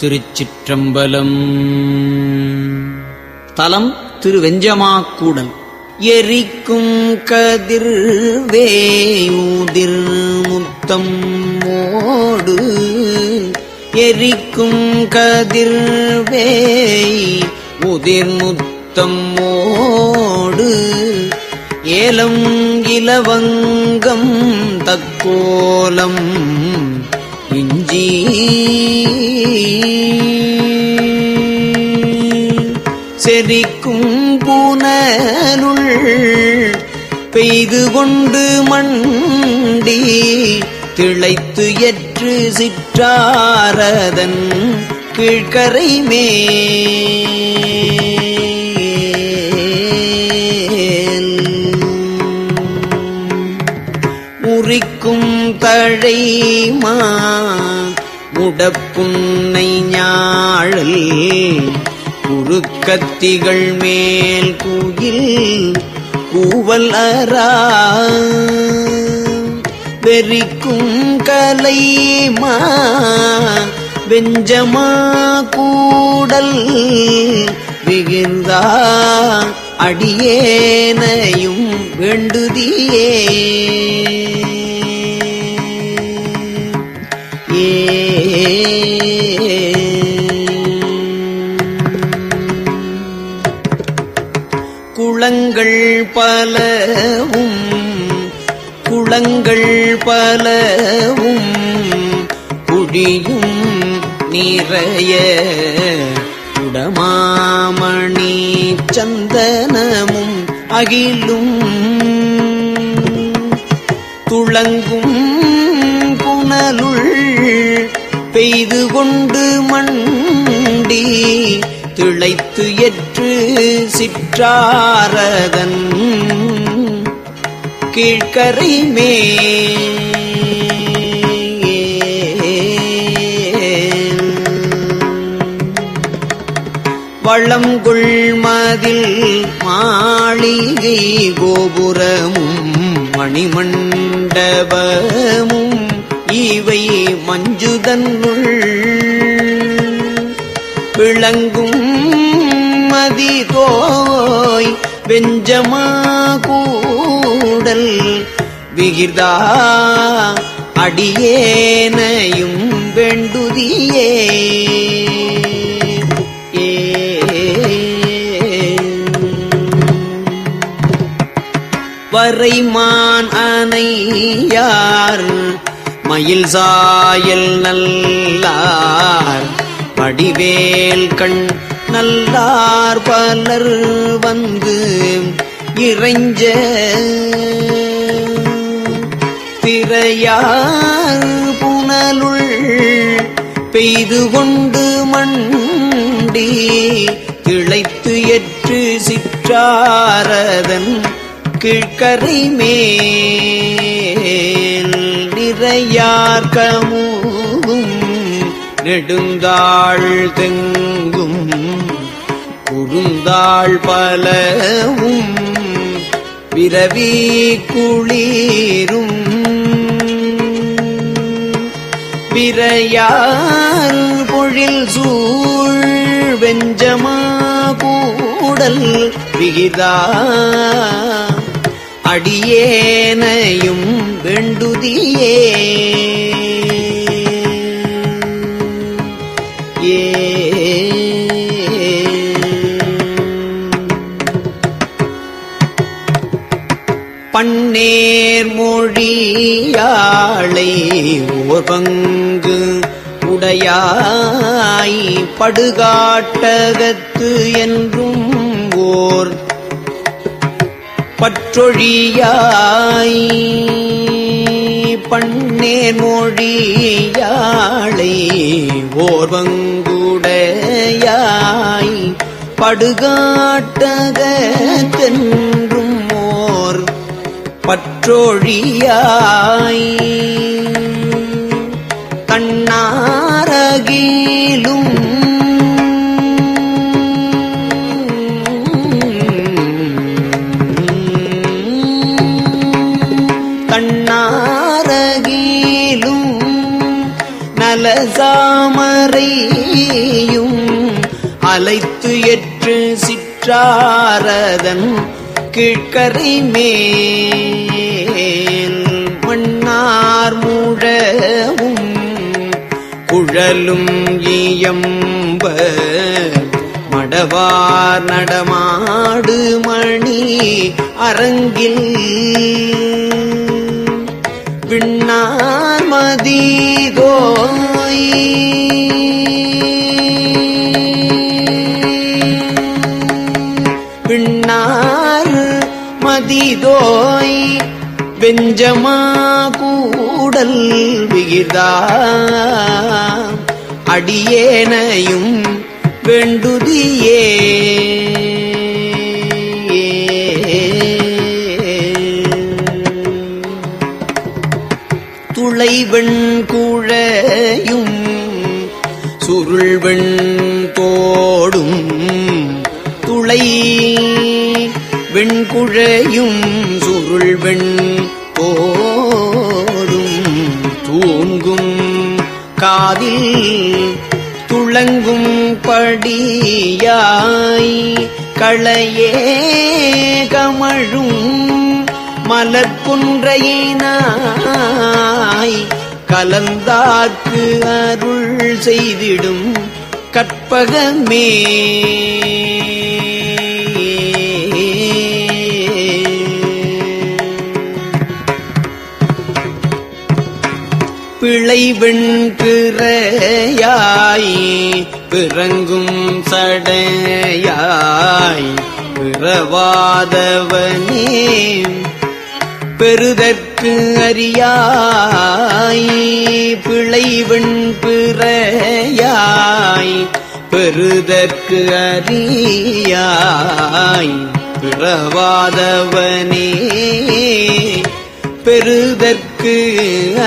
திருச்சிற்றம்பலம். தலம் திருவெஞ்சமாக்கூடல். எரிக்கும் கதிர் வேயுதிர் முத்தம் ஓடு எரிக்கும் கதிர் வேய் உதிர் முத்தம் ஓடு ஏலம் இலவங்கம் தக்கோலம் இஞ்சி செரிக்கும் புனலுள் பெய்து கொண்டு மண்டி திளைத்து எற்று சிற்றாரதன் கீழ்கரை மே முறிக்கும் தழைமா முடப்புன்னை ஞாழல் குறுக்கத்திகள் மேல் குயில் கூவல் அரா வெறிக்கும் கலைமா வெஞ்சமா கூடல் விகிர்ந்தா அடியேனையும் வேண்டுதியே. குளங்கள் பலவும் குளங்கள் பலவும் குடியும் நிறைய குடமாமணி சந்தனமும் அகிலும். துளங்கும் புனலுள் பெய்து கொண்டு மண்டி திளைத்து எற்று சிற்றாரதன் கீழ்கரை வளங்குள் மதில் மாளிகை கோபுரமும் மணிமண்டபமும் மஞ்சுதன்னுள் விளங்கும் மதிதோய் வெஞ்சமா கூடல் விகிர்தா அடியேனையும் வெண்டுதியே. வரைமான் அணையார் மயில் சாயல் நல்லார் படிவேல் கண் நல்லார் பலர் வந்து இறைஞ்ச திரையார் புனலுள் பெய்து கொண்டு மண்டி திளைத்து எற்று சிற்றாரதன் கீழ்கரை மே நிறையார்கமும் நெடுந்தாள் தெங்கும் குறுந்தாள் பலவும் விரவி குளிரும். விரையார் பொழில் சூழ் வெஞ்சமா கூடல் விகிதா. அடியேனையும் வெண்டுதியே. பன்னேர் மொழியாளை ஓர் பங்கு உடையாய் படுகாட்டகத்து என்றும் ஓர் பற்றொழியாய் பண்ணேர் மொழியாளை ஓர்வங்குடையாய் படுகாட்டகத்தென்றும் ஓர் பற்றொழியாய் கண்ணாரகிலும் கண்ணாரகிலும் நலசாமரையும் அலைத்து எற்று சிற்றாரதன் கீழ்கரை மேல் மன்னார் முழவும் குழலும் ஈயம்ப மடவார் நடமாடு மணி அரங்கில் விண்ணார் மதிதோய் விண்ணார் மதிதோய் வெஞ்சமா கூடல் விகிதா அடியேனையும் வெண்டுதியே. துளைவெண் குழையும் சுருள்வெண் தோடும் துளை வெண்குழையும் சுருள்வெண் தோடும் தூங்கும் காதில் துளங்கும் படியாய் களையே கமழும் மலர்குன்றையினாய் கலந்தாக்கு அருள் செய்திடும் கற்பகமே. பிழை வெண்கிறையாய் பிறங்கும் சடையாய் பிறவாதவனே. பெறுதற்கு அறியாய் பிழை பிறையாய் பெறுதற்கு அறியாய் பிறவாதவனே. பெறுதற்கு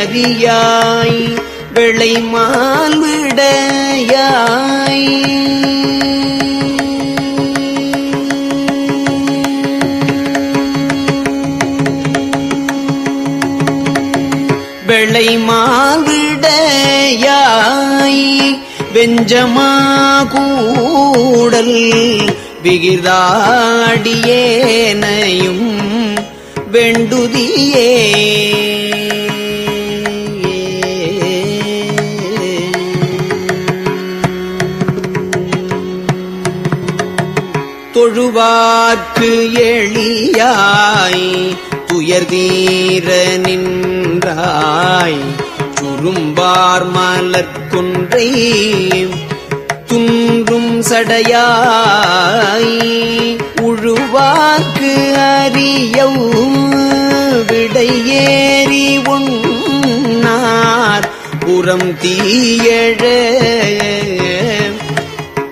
அறியாய் விளைமால் விடையாய் வெளை மாவிடையாய் வெஞ்சமா கூடல் விகிதாடியேனையும் வெண்டுதியே. தொழுவார்க்கு எளியாய் துயர் தீர நின்றாய். சுரும்பார் மலர்கொன்றை துன்றும் சடையாய். உழுவாக்கு அறியவு விடையேறி உண்ணார். புறம் தீயழ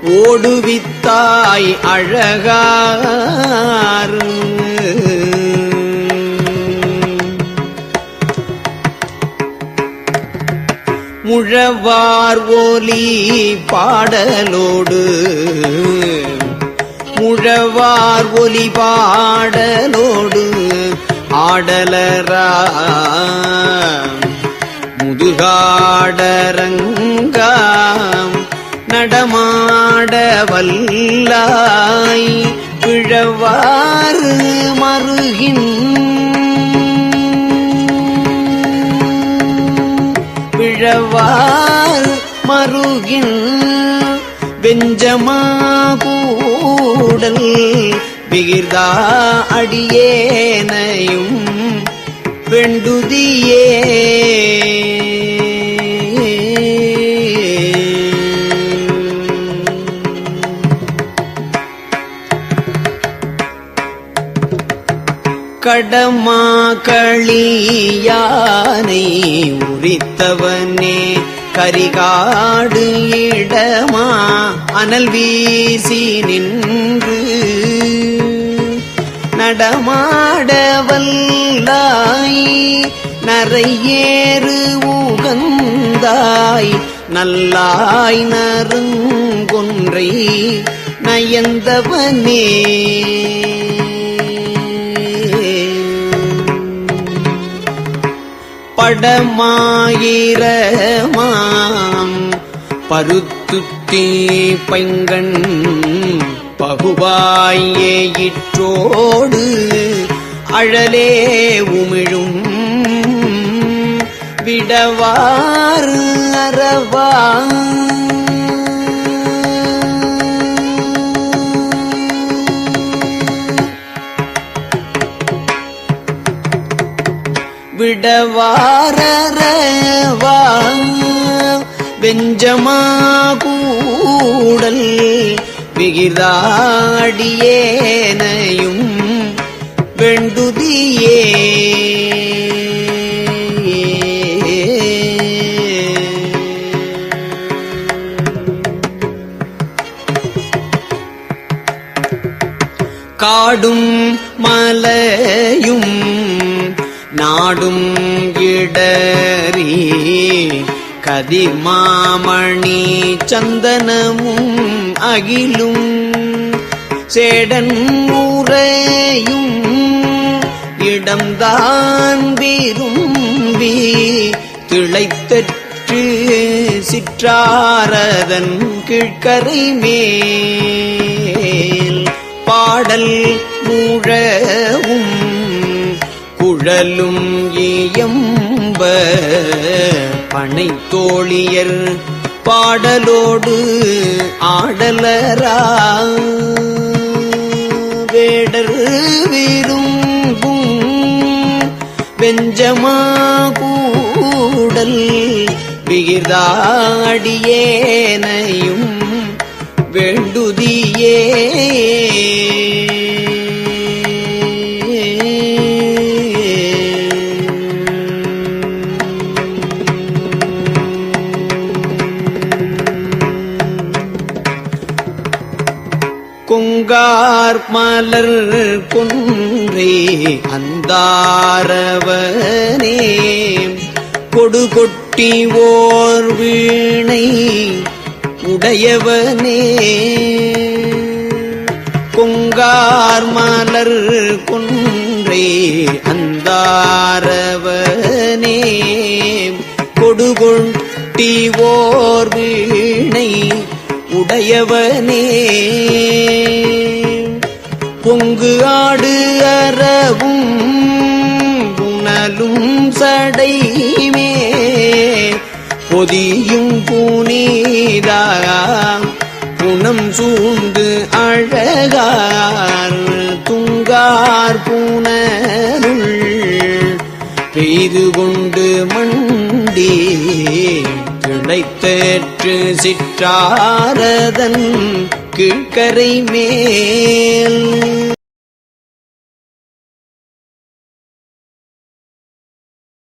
ஓடுவித்தாய் அழகாரும் முழவார் ஒலி பாடலோடு. முழவார் ஒலி பாடலோடு ஆடலரா முதுகாடரங்காம் நடமாட வல்லாய். பிழவாறு மறுகின்ற பிழவார் மருகின் வெஞ்சமாகூடல் விகிர்தா அடியேனையும் வெண்டுதியே. கடமா களியானை உரித்தவனே கரிகாடு இடமா அனல் வீசி நின்று நடமாடவல்லாய் நரையேறு உகந்தாய் நல்லாய் நருங்கொன்றை நயந்தவனே. படமாயிரமா பருத்துத்தீ பைங்கண் பகுவாயே இற்றோடு அழலே உமிழும். விடவாறு அறவான் விடவாரவா வெஞ்சமா கூடல் விகிதாடியேனையும் வெண்டுதியே. காடும் நாடும் இடறி கதிர்மாமணி சந்தனமும் அகிலும் சேடன் முறையும் இடம்தான் விரும்பி திளைத்தற்று சிற்றாரதன் கீழ்கரை மேல் பாடல் முழவும் குழலும் இயம்ப பனை தோழியர் பாடலோடு ஆடலரா. வேடர் விரும்பும் வெஞ்சமா கூடல் விகிதாடியேனையும் வேண்டுதியே. பூங்கார் மலர் குன்றே அந்தாரவனே. கொடுகொட்டி ஓர் வீணை உடையவனே. கொங்கார் மலர் குன்றே அந்தாரவனே. கொடுகொட்டி ஓர் வீணை உடையவனே. பொங்கு ஆடு அறவும் புனலும் சடைமே பொதியும் புனிதா குணம் சூழ்ந்து அழகார் துங்கார் பூனருள். பெய்து கொண்டு மண்டி திளைத்தேற்று சிற்றாரதன் கீழ்கரை மேல்